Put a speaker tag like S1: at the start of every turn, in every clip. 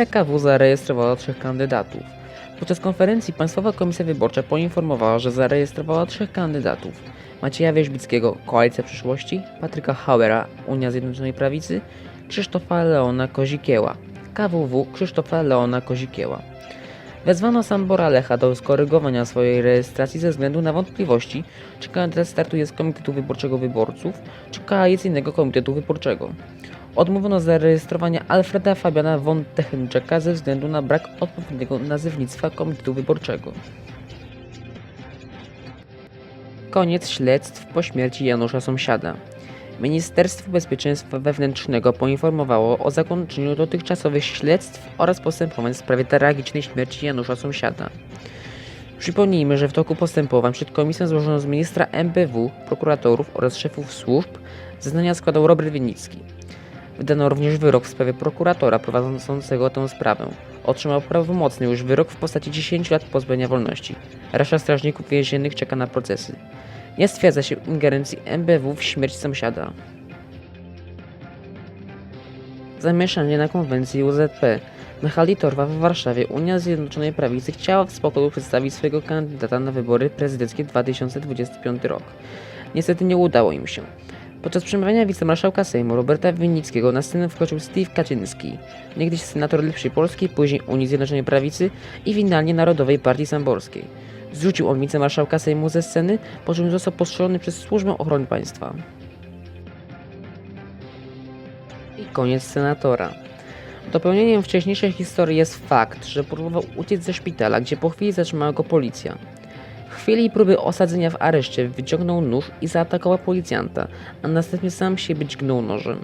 S1: PKW zarejestrowała trzech kandydatów. Podczas konferencji Państwowa Komisja Wyborcza poinformowała, że zarejestrowała trzech kandydatów. Macieja Wierzbickiego, Koalicja Przyszłości, Patryka Hauera, Unia Zjednoczonej Prawicy, Krzysztofa Leona Kozikieła, KWW Krzysztofa Leona Kozikieła. Wezwano Sambora Lecha do skorygowania swojej rejestracji ze względu na wątpliwości, czy kandydat startuje z Komitetu Wyborczego Wyborców, czy Koalicyjnego Komitetu Wyborczego. Odmówiono zarejestrowania Alfreda Fabiana von Techenczeka ze względu na brak odpowiedniego nazewnictwa Komitetu Wyborczego. Koniec śledztw po śmierci Janusza Sąsiada. Ministerstwo Bezpieczeństwa Wewnętrznego poinformowało o zakończeniu dotychczasowych śledztw oraz postępowań w sprawie tragicznej śmierci Janusza Sąsiada. Przypomnijmy, że w toku postępowań przed komisją złożono z ministra MBW, prokuratorów oraz szefów służb zeznania składał Robert Winnicki. Wydano również wyrok w sprawie prokuratora prowadzącego tę sprawę. Otrzymał prawomocny już wyrok w postaci 10 lat pozbawienia wolności. Reszta strażników więziennych czeka na procesy. Nie stwierdza się ingerencji MBW w śmierć sąsiada. Zamieszanie na konwencji UZP. Na hali Torwa w Warszawie Unia Zjednoczonej Prawicy chciała w spokoju przedstawić swojego kandydata na wybory prezydenckie 2025 rok. Niestety nie udało im się. Podczas przemawiania wicemarszałka Sejmu Roberta Winnickiego na scenę wkroczył Steve Kaczyński, niegdyś senator Lepszej Polski, później Unii Zjednoczonej Prawicy i finalnie Narodowej Partii Samborskiej. Zrzucił on wicemarszałka Sejmu ze sceny, po czym został postrzelony przez Służbę Ochrony Państwa. I koniec senatora. Dopełnieniem wcześniejszej historii jest fakt, że próbował uciec ze szpitala, gdzie po chwili zatrzymała go policja. Chwili próby osadzenia w areszcie wyciągnął nóż i zaatakował policjanta, a następnie sam siebie dźgnął nożem.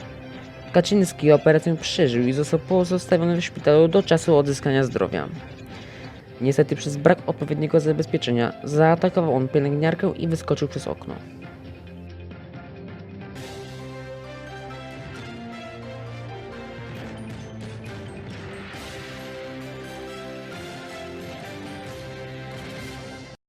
S1: Kaczyński operację przeżył i został pozostawiony w szpitalu do czasu odzyskania zdrowia. Niestety przez brak odpowiedniego zabezpieczenia zaatakował on pielęgniarkę i wyskoczył przez okno.